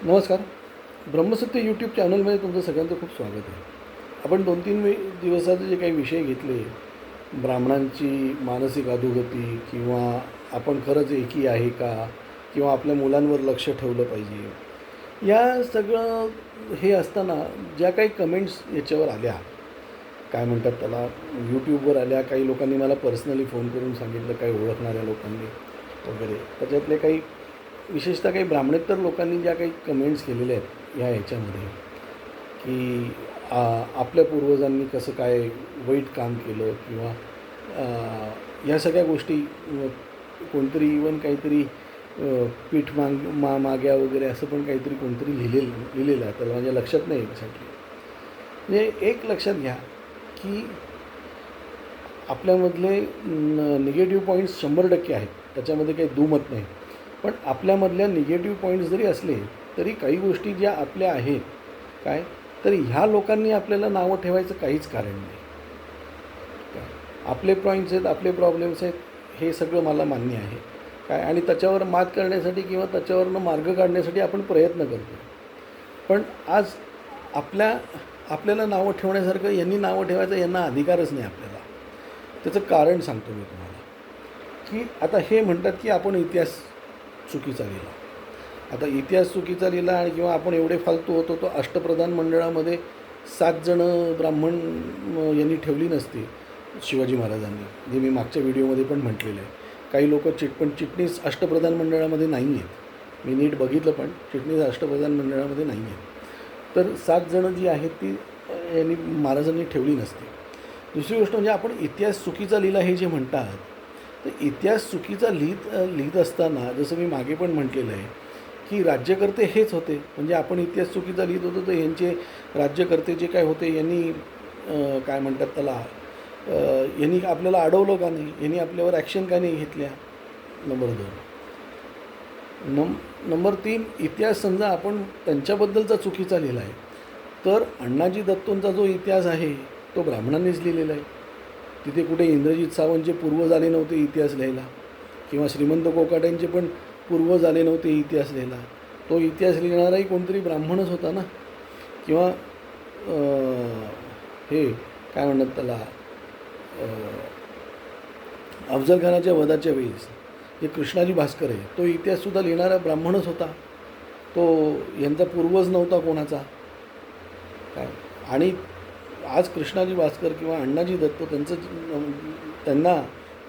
नमस्कार. ब्रह्मसत्य यूट्यूब चॅनलमध्ये तुमचं सगळ्यांचं खूप स्वागत आहे. आपण दोन तीन दिवसाचे जे काही विषय घेतले ब्राह्मणांची मानसिक अधोगती किंवा आपण खरंच एकी आहे का किंवा आपल्या मुलांवर लक्ष ठेवलं पाहिजे या सगळं हे असताना ज्या काही कमेंट्स याच्यावर आल्या काय म्हणतात त्याला यूट्यूबवर आल्या काही लोकांनी मला पर्सनली फोन करून सांगितलं काही ओळखणाऱ्या लोकांनी वगैरे त्याच्यातले काही विशेषतः काही ब्राह्मणेतर लोकांनी ज्या काही कमेंट्स केलेल्या आहेत या ह्याच्यामध्ये की आपल्या पूर्वजांनी कसं काय वाईट काम केलं किंवा या सगळ्या गोष्टी कोणतरी इवन काहीतरी पीठ माग मा माग्या वगैरे असं पण काहीतरी कोणतरी लिहिलेलं लिहिलेलं आहे. त्याला माझ्या लक्षात नाही एक्झॅक्टली म्हणजे एक लक्षात घ्या की आपल्यामधले निगेटिव्ह पॉईंट्स शंभर टक्के आहेत. त्याच्यामध्ये काही दुमत नाही. पण आपल्यामधल्या निगेटिव्ह पॉईंट्स जरी असले तरी काही गोष्टी ज्या आपल्या आहेत काय? तर ह्या लोकांनी आपल्याला नावं ठेवायचं काहीच कारण नाही. काय? आपले पॉईंट्स आहेत आपले प्रॉब्लेम्स आहेत हे सगळं मला मान्य आहे. काय? आणि त्याच्यावर मात करण्यासाठी किंवा त्याच्यावरनं मार्ग काढण्यासाठी आपण प्रयत्न करतो. पण आज आपल्या आपल्याला नावं ठेवण्यासारखं यांनी नावं ठेवायचं यांना अधिकारच नाही आपल्याला. त्याचं कारण सांगतो मी तुम्हाला. की आता हे म्हणतात की आपण इतिहास चुकीचा लिहिला. आता इतिहास चुकीचा लिहिला आणि किंवा आपण एवढे फालतू होतो तो अष्टप्रधान मंडळामध्ये सात जणं ब्राह्मण यांनी ठेवली नसती शिवाजी महाराजांनी. जे मी मागच्या व्हिडिओमध्ये पण म्हटलेलं आहे. काही लोक चिट पण चिटणीस अष्टप्रधान मंडळामध्ये नाही आहेत. मी नीट बघितलं पण चिटणीस अष्टप्रधान मंडळामध्ये नाही आहेत. तर सात जणं जी आहेत ती यांनी महाराजांनी ठेवली नसती. दुसरी गोष्ट म्हणजे आपण इतिहास चुकीचा लिहिला हे जे म्हणतात तर इतिहास चुकीचा लिहित लिहित असताना जसं मी मागे पण म्हटलेलं आहे की राज्यकर्ते हेच होते. म्हणजे आपण इतिहास चुकीचा लिहित होतो तर यांचे राज्यकर्ते जे काय होते यांनी काय म्हणतात त्याला यांनी आपल्याला अडवलं का नाही? यांनी आपल्यावर ॲक्शन का नाही घेतल्या? नंबर दोन. नम नंबर तीन इतिहास समजा आपण त्यांच्याबद्दलचा चुकीचा लिहिला आहे तर अण्णाजी दत्तोंचा जो इतिहास आहे तो ब्राह्मणांनीच लिहिलेला आहे. तिथे कुठे इंद्रजित सावंतचे पूर्वज आले नव्हते इतिहास लिहायला. किंवा श्रीमंत कोकाट्यांचे पण पूर्वज आले नव्हते इतिहास लिहायला. तो इतिहास लिहिणाराही कोणतरी ब्राह्मणच होता ना? किंवा हे काय म्हणतात त्याला? अफजलखानाच्या अफजल खानाच्या वधाच्या वेळेस जे कृष्णाजी भास्कर आहे तो इतिहाससुद्धा लिहिणारा ब्राह्मणच होता. तो यांचा पूर्वज नव्हता कोणाचा. काय? आणि आज कृष्णाजी भास्कर किंवा अण्णाजी दत्त त्यांचं त्यांना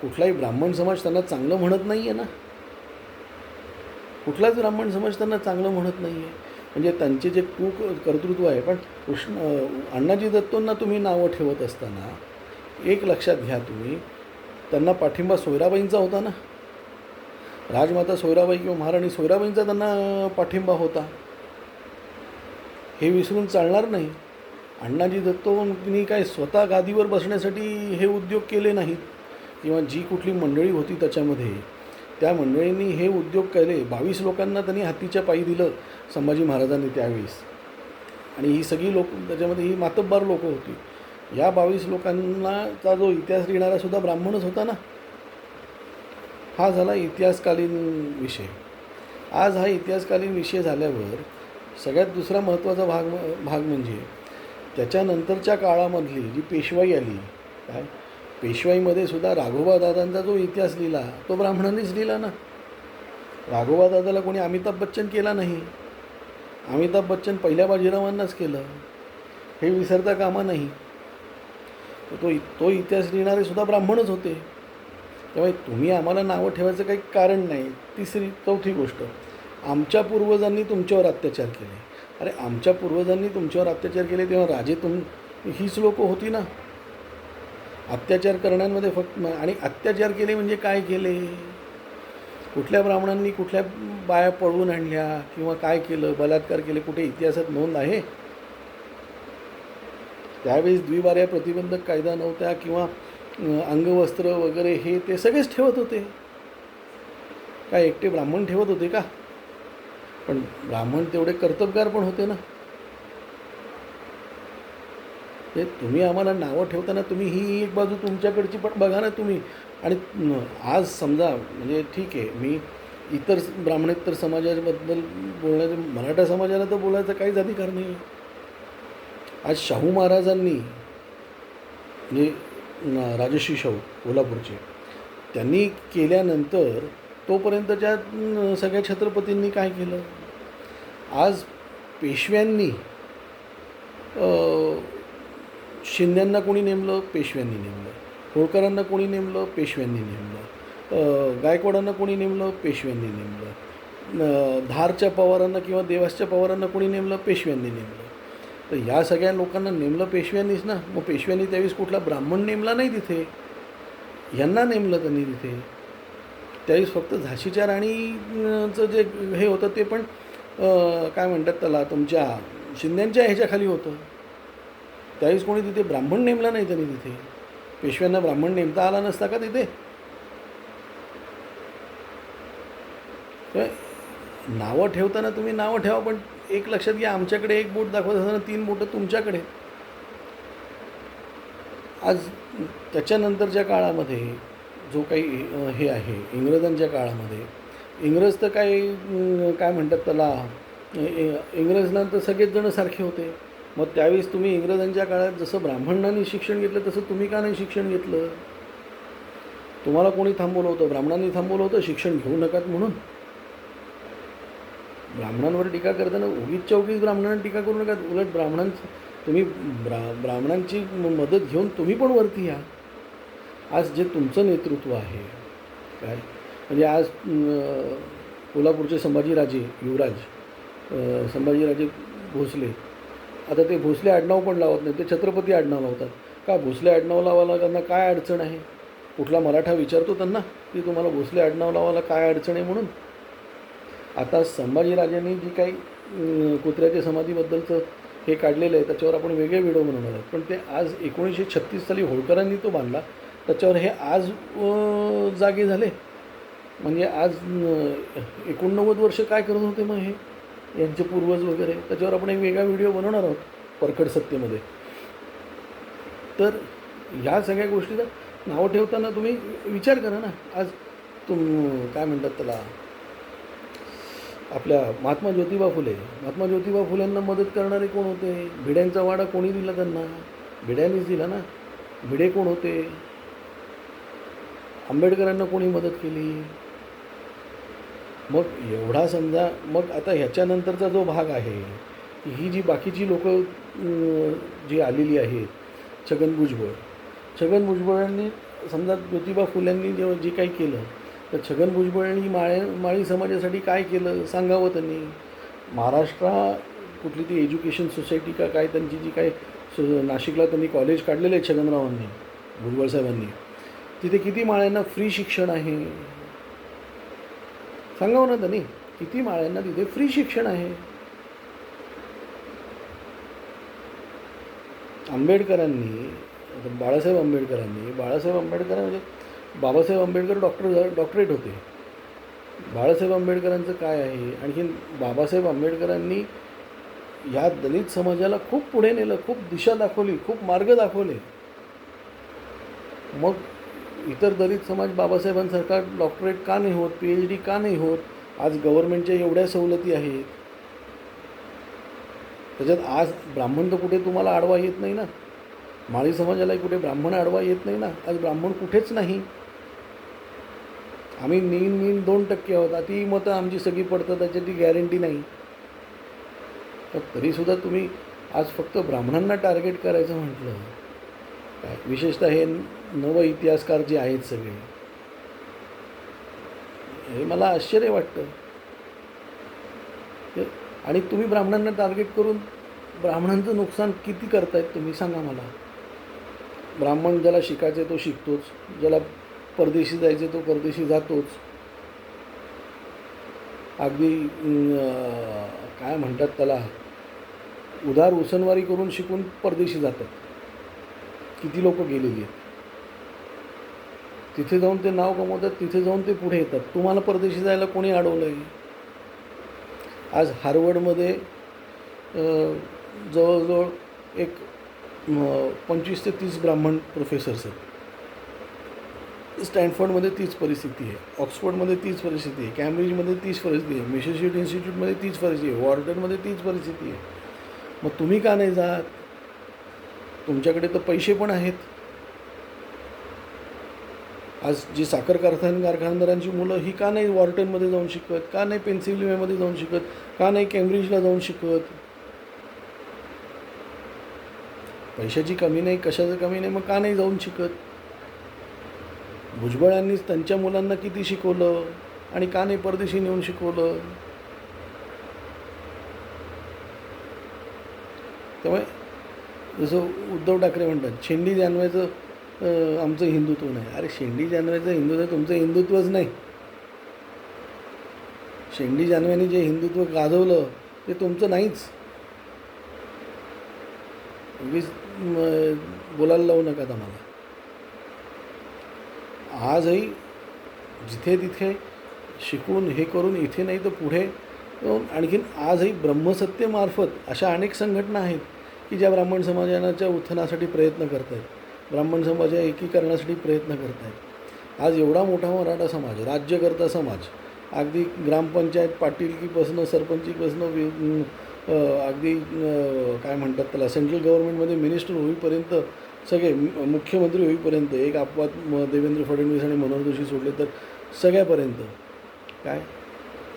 कुठलाही ब्राह्मण समाज त्यांना चांगलं म्हणत नाही आहे ना. कुठलाच ब्राह्मण समाज त्यांना चांगलं म्हणत नाही आहे म्हणजे त्यांचे जे कुक कर्तृत्व आहे पण कृष्ण अण्णाजी दत्तोंना तुम्ही नावं ठेवत असताना एक लक्षात घ्या तुम्ही त्यांना पाठिंबा सोयराबाईंचा होता ना. राजमाता सोयराबाई किंवा महाराणी सोयराबाईंचा त्यांना पाठिंबा होता. हे विसरून चालणार नाही. अण्णाजी दत्तोंनी काय स्वतः गादीवर बसण्यासाठी हे उद्योग केले नाहीत? किंवा जी कुठली मंडळी होती त्याच्यामध्ये? त्या मंडळींनी हे उद्योग केले. बावीस लोकांना त्यांनी हातीच्या पायी दिलं संभाजी महाराजांनी त्यावेळेस. आणि ही सगळी लोक त्याच्यामध्ये ही मातब्बार लोकं होती. या बावीस लोकांनाचा जो इतिहास लिहिणारा सुद्धा ब्राह्मणच होता ना? हा झाला इतिहासकालीन विषय. आज हा इतिहासकालीन विषय झाल्यावर सगळ्यात दुसरा महत्त्वाचा भाग भाग म्हणजे त्याच्यानंतरच्या काळामधली जी पेशवाई आली काय? पेशवाईमध्ये सुद्धा राघोबा दादांचा जो इतिहास लिहिला तो ब्राह्मणांनीच लिहिला ना. राघोबा दादाला कोणी अमिताभ बच्चन केला नाही. अमिताभ बच्चन पहिल्या बाजीरावांनाच केलं. हे विसरता कामा नाही. तो तो इतिहास लिहिणारे सुद्धा ब्राह्मणच होते. त्यामुळे तुम्ही आम्हाला नावं ठेवायचं काही कारण नाही. तिसरी चौथी गोष्ट. आमच्या पूर्वजांनी तुमच्यावर अत्याचार केले. अरे आमच्या पूर्वजांनी तुमच्यावर अत्याचार केले तेव्हा राजे तुम हीच लोकं होती ना. अत्याचार करण्यामध्ये फक्त आणि अत्याचार केले म्हणजे काय केले? कुठल्या ब्राह्मणांनी कुठल्या बाया पळवून आणल्या किंवा काय केलं बलात्कार केले कुठे इतिहासात नोंद आहे? त्यावेळेस द्विबाऱ्या प्रतिबंधक कायदा नव्हता किंवा अंगवस्त्र वगैरे हे ते सगळेच ठेवत होते. काय एकटे ब्राह्मण ठेवत होते का? पण ब्राह्मण तेवढे कर्तबगार पण होते ना. ते तुम्ही आम्हाला नावं ठेवताना तुम्ही ही एक बाजू तुमच्याकडची पण बघा ना तुम्ही. आणि आज समजा म्हणजे ठीक आहे मी इतर ब्राह्मणेतर समाजाबद्दल बोलण्याचे मराठा समाजाला तर बोलायचा काहीच अधिकार नाही आज शाहू महाराजांनी म्हणजे राजश्री शाहू कोल्हापूरचे त्यांनी केल्यानंतर तोपर्यंतच्या सगळ्या छत्रपतींनी काय केलं? आज पेशव्यांनी शिंद्यांना कोणी नेमलं? पेशव्यांनी नेमलं. होळकरांना कोणी नेमलं? पेशव्यांनी नेमलं. गायकवाडांना कोणी नेमलं? पेशव्यांनी नेमलं. धारच्या पवारांना किंवा देवासच्या पवारांना कोणी नेमलं? पेशव्यांनी नेमलं. तर या सगळ्या लोकांना नेमलं पेशव्यांनीच ना? मग पेशव्यांनी त्यावेळेस कुठला ब्राह्मण नेमला नाही तिथे? यांना नेमलं त्यांनी तिथे? त्यावेळेस फक्त झाशीच्या राणीचं जे हे होतं ते पण काय म्हणतात त्याला तुमच्या शिंद्यांच्या ह्याच्याखाली होतं. त्यावेळेस कोणी तिथे ब्राह्मण नेमला नाही त्यांनी तिथे. पेशव्यांना ब्राह्मण नेमता आला नसता का तिथे? नावं ठेवताना तुम्ही नावं ठेवा पण एक लक्षात घ्या आमच्याकडे एक बोट दाखवत असताना तीन बोटं तुमच्याकडे. आज त्याच्यानंतरच्या काळामध्ये जो काही हे आहे इंग्रजांच्या काळामध्ये इंग्रज तर काय काय म्हणतात त्याला इ- इंग्रजना तर सगळेच जण सारखे होते. मग त्यावेळेस तुम्ही इंग्रजांच्या काळात जसं ब्राह्मणांनी शिक्षण घेतलं तसं तुम्ही का नाही शिक्षण घेतलं? तुम्हाला कोणी थांबवलं होतं? ब्राह्मणांनी थांबवलं होतं? शिक्षण घेऊ नकात म्हणून? ब्राह्मणांवर टीका करताना उगीच चौकीच ब्राह्मणांना टीका करू नका उलट ब्राह्मणांचं तुम्ही ब्रा ब्राह्मणांची म- मदत घेऊन तुम्ही पण वरती या. आज जे तुमचं नेतृत्व आहे काय? म्हणजे आज कोल्हापूरचे संभाजीराजे युवराज संभाजीराजे भोसले. आता ते भोसले आडनाव पण लावत नाही ते छत्रपती आडनाव लावतात. का भोसले आडनाव लावायला त्यांना काय अडचण आहे? कुठला मराठा विचारतो त्यांना की तुम्हाला भोसले आडनाव लावायला काय अडचण आहे म्हणून? आता संभाजीराजांनी जी काही कुत्र्याच्या समाधीबद्दलचं हे काढलेलं आहे त्याच्यावर आपण वेगळे व्हिडिओ बनवणार आहोत. पण ते आज एकोणीसशे छत्तीस साली होळकरांनी तो बांधला त्याच्यावर हे आज जागे झाले. म्हणजे आज एकोणनव्वद वर्ष काय करत होते मग हे? यांचे पूर्वज वगैरे. त्याच्यावर आपण एक वेगळा व्हिडिओ बनवणार आहोत परखड सत्तेमध्ये. तर ह्या सगळ्या गोष्टीचा नावं ठेवताना तुम्ही विचार करा ना. आज तुम काय म्हणतात त्याला? आपल्या महात्मा ज्योतिबा फुले. महात्मा ज्योतिबा फुलेंना मदत करणारे कोण होते? भिड्यांचा वाडा कोणी दिला त्यांना? भिड्यांनीच दिला ना. भिडे कोण होते? आंबेडकरांना कोणी मदत केली? मग एवढा समजा मग आता ह्याच्यानंतरचा जो भाग आहे ही जी बाकीची लोकं जी आलेली आहेत छगन भुजबळ. छगन भुजबळांनी समजा ज्योतिबा फुल्यांनी जेव्हा जे काही केलं तर छगन भुजबळांनी माळे माळी समाजासाठी काय केलं सांगावं त्यांनी? महाराष्ट्रा कुठली ती एज्युकेशन सोसायटी का काय त्यांची जी काय सो नाशिकला त्यांनी कॉलेज काढलेलं आहे छगनरावांनी भुजबळ साहेबांनी. तिथे किती माळ्यांना फ्री शिक्षण आहे? सांगावं ना त्यांनी किती माळ्यांना तिथे फ्री शिक्षण आहे. आंबेडकरांनी बाळासाहेब आंबेडकरांनी बाळासाहेब आंबेडकर म्हणजे बाबासाहेब आंबेडकर डॉक्टर डॉक्टरेट होते. बाळासाहेब आंबेडकरांचं काय आहे? आणखीन बाबासाहेब आंबेडकरांनी या दलित समाजाला खूप पुढे नेलं खूप दिशा दाखवली खूप मार्ग दाखवले. मग इतर दलित समाज बाबासाहेबांसारखा डॉक्टरेट का नाही होत पी एच डी का नाही होत? आज गव्हर्नमेंटच्या एवढ्या सवलती आहेत. त्याच्यात आज ब्राह्मण तर कुठे तुम्हाला आडवा येत नाही ना? माळी समाजालाही कुठे ब्राह्मण आडवा येत नाही ना? आज ब्राह्मण कुठेच नाही. आम्ही नीन नीन दोन टक्के आहोत. आता ती मतं आमची सगळी पडतात त्याच्याची गॅरंटी नाही. तर तरीसुद्धा तुम्ही आज फक्त ब्राह्मणांना टार्गेट करायचं म्हटलं. काय विशेषतः हे नव इतिहासकार जे आहेत सगळे हे मला आश्चर्य वाटतं. आणि तुम्ही ब्राह्मणांना टार्गेट करून ब्राह्मणांचं नुकसान किती करतायत तुम्ही सांगा मला. ब्राह्मण ज्याला शिकायचं तो शिकतोच ज्याला परदेशी जायचे तो परदेशी जातोच. अगदी काय म्हणतात त्याला उधार उसनवारी करून शिकून परदेशी जातात. किती लोक गेलेली आहेत. तिथे जाऊन ते नाव कमवतात तिथे जाऊन ते पुढे येतात. तुम्हाला परदेशी जायला कोणी अडवलं आहे? आज हार्वर्डमध्ये जवळजवळ एक पंचवीस ते तीस ब्राह्मण प्रोफेसर्स आहेत. स्टॅनफोर्डमध्ये तीच परिस्थिती आहे. ऑक्सफोर्डमध्ये तीच परिस्थिती आहे. कॅम्ब्रिजमध्ये तीच परिस्थिती आहे. मिशेस्युट इन्स्टिट्यूटमध्ये तीच परिस्थिती आहे. वॉर्टनमध्ये तीच परिस्थिती आहे. मग तुम्ही का नाही जात? तुमच्याकडे तर पैसे पण आहेत. आज जी साखर कारखान कारखानदारांची मुलं ही का नाही वॉर्टनमध्ये जाऊन शिकत का नाही पेन्सिल्वेमध्ये जाऊन शिकत का नाही कॅम्ब्रिजला जाऊन शिकत पैशाची कमी नाही कशाचं कमी नाही मग का नाही जाऊन शिकत भुजबळांनीच त्यांच्या मुलांना किती शिकवलं? आणि का नाही परदेशी नेऊन शिकवलं? त्यामुळे जसं उद्धव ठाकरे म्हणतात छेंडी जानवायचं आमचं हिंदुत्व नाही. अरे शेंडी जानव्याचं हिंदुत्व तुमचं हिंदुत्वच नाही. शेंडी जानव्याने जे हिंदुत्व गाजवलं ते तुमचं नाहीच. उगीच बोलायला लावू नका आम्हाला. आजही जिथे तिथे शिकून हे करून इथे नाही तर पुढे आणखीन आजही ब्रह्मसत्तेमार्फत अशा अनेक संघटना आहेत की ज्या ब्राह्मण समाजाच्या उत्थानासाठी प्रयत्न करत आहेत ब्राह्मण समाज या एकीकरणासाठी प्रयत्न करत आहेत आज एवढा मोठा मराठा समाज राज्यकर्ता समाज अगदी ग्रामपंचायत पाटीलकीपासनं सरपंचीपासनं वि अगदी काय म्हणतात त्याला सेंट्रल गव्हर्नमेंटमध्ये मिनिस्टर होईपर्यंत सगळे मुख्यमंत्री होईपर्यंत एक अपवाद म- देवेंद्र फडणवीस आणि मनोहर जोशी सोडले तर सगळ्यापर्यंत. काय?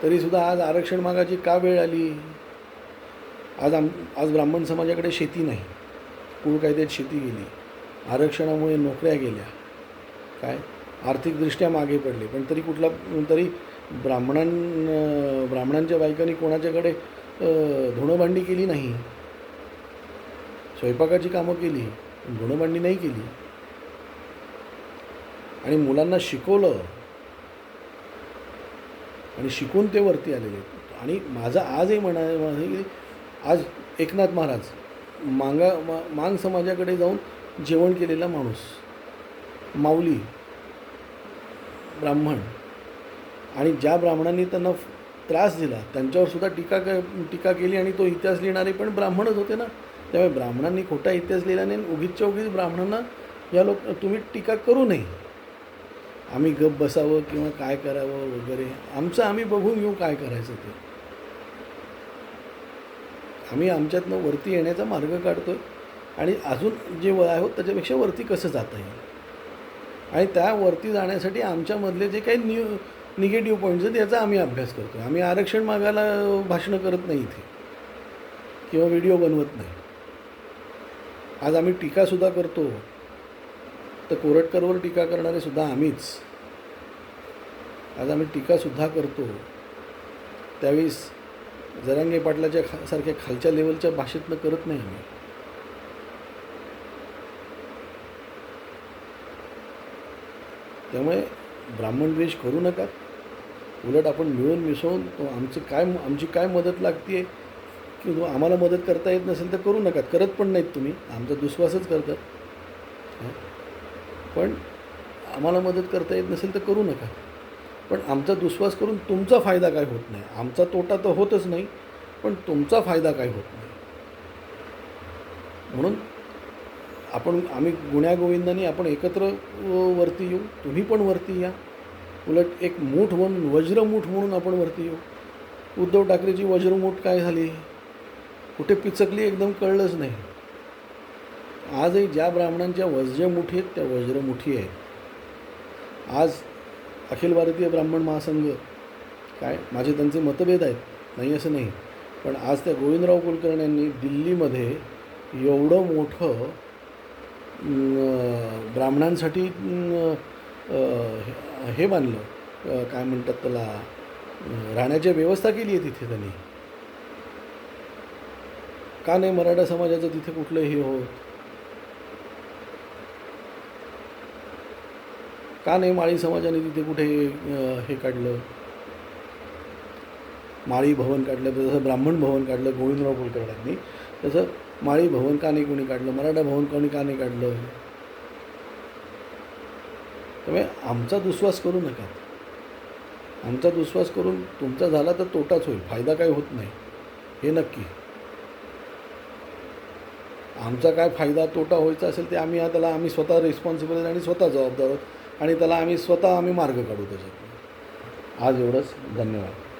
तरीसुद्धा आज आरक्षण मागाची का वेळ आली? आज आम आज ब्राह्मण समाजाकडे शेती नाही. कुळ कायद्यात शेती गेली. आरक्षणामुळे नोकऱ्या गेल्या. काय? आर्थिकदृष्ट्या मागे पडले. पण तरी कुठला तरी ब्राह्मणां ब्राह्मणांच्या बायकांनी कोणाच्याकडे अ, धुणंभांडी केली नाही? स्वयंपाकाची कामं केली पण धुणंभांडी नाही केली. आणि मुलांना शिकवलं. आणि शिकून ते वरती आलेले. आणि माझं आजही म्हणा की आज एकनाथ महाराज मांगा मा मांग समाजाकडे जाऊन जेवण केलेला माणूस माऊली ब्राह्मण आणि ज्या ब्राह्मणांनी त्यांना त्रास दिला त्यांच्यावर सुद्धा टीका क टीका केली आणि तो इतिहास लिहिणारे पण ब्राह्मणच होते ना. त्यामुळे ब्राह्मणांनी खोटा इतिहास लिहिला नाही उगीचच्या उगीच ब्राह्मणांना या लोक तुम्ही टीका करू नये. आम्ही गप बसावं किंवा काय करावं वगैरे आमचं आम्ही बघून घेऊ काय करायचं ते. आम्ही आमच्यातनं वरती येण्याचा मार्ग काढतो आणि अजून जे वय आहोत त्याच्यापेक्षा वरती कसं जाता येईल? आणि त्या वरती जाण्यासाठी आमच्यामधले जे काही न्यू निगेटिव्ह पॉईंट्स आहेत याचा आम्ही अभ्यास करतो आम्ही आरक्षण मागायला भाषणं करत नाही इथे. किंवा व्हिडिओ बनवत नाही. आज आम्ही टीकासुद्धा करतो. तर कोरटकरवर टीका करणारे सुद्धा आम्हीच. आज आम्ही टीकासुद्धा करतो. त्यावेळेस जरांगे पाटलाच्या खा सारख्या खालच्या लेवलच्या भाषेतनं करत नाही आम्ही. त्यामुळे ब्राह्मण द्वेष करू नका. उलट आपण मिळून मिसळून तो आमचं काय आमची काय मदत लागते किंवा आम्हाला मदत करता येत नसेल तर करू नका. करत पण नाहीत तुम्ही. आमचा दुस्वासच करतात. पण आम्हाला मदत करता येत नसेल तर करू नका. पण आमचा दुस्वास करून तुमचा फायदा काय होत नाही? आमचा तोटा तर होतच नाही पण तुमचा फायदा काय होत नाही? म्हणून आपण आम्ही गुण्यागोविंदाने आपण एकत्र वरती येऊ. तुम्ही पण वरती या. उलट एक मूठ म्हणून वज्रमूठ म्हणून आपण वरती येऊ. उद्धव ठाकरेची वज्रमूठ काय झाली? कुठे पिचकली एकदम कळलंच नाही. आजही ज्या ब्राह्मणांच्या वज्रमुठी आहेत त्या वज्रमुठी आहेत. आज अखिल भारतीय ब्राह्मण महासंघ काय माझे त्यांचे मतभेद आहेत. नाही असं नाही. पण आज त्या गोविंदराव कुलकर्ण्यांनी दिल्लीमध्ये एवढं मोठं ब्राह्मणांसाठी हे- हे बांधलं. काय म्हणतात त्याला राहण्याची व्यवस्था केली आहे तिथे त्यांनी. का नाही मराठा समाजाचं तिथे कुठलं हे होत? का नाही माळी समाजाने तिथे कुठे हे काढलं? माळी भवन काढलं जसं ब्राह्मण भवन काढलं गोविंदराव कुलकर्ण्यांनी तसं माळी भवन का नाही कोणी काढलं मराठा भवन कोणी का नाही काढलं? त्यामुळे आमचा दुस्वास करू नका. आमचा दुस्वास करून तुमचा झाला तर तोटाच होईल फायदा काय होत नाही. हे नक्की. आमचा काय फायदा तोटा व्हायचा असेल ते आम्ही त्याला आम्ही स्वतः रिस्पॉन्सिबल आणि स्वतः जबाबदार आहोत. आणि त्याला आम्ही स्वतः आम्ही मार्ग काढू त्याच्यात आज एवढंच. धन्यवाद.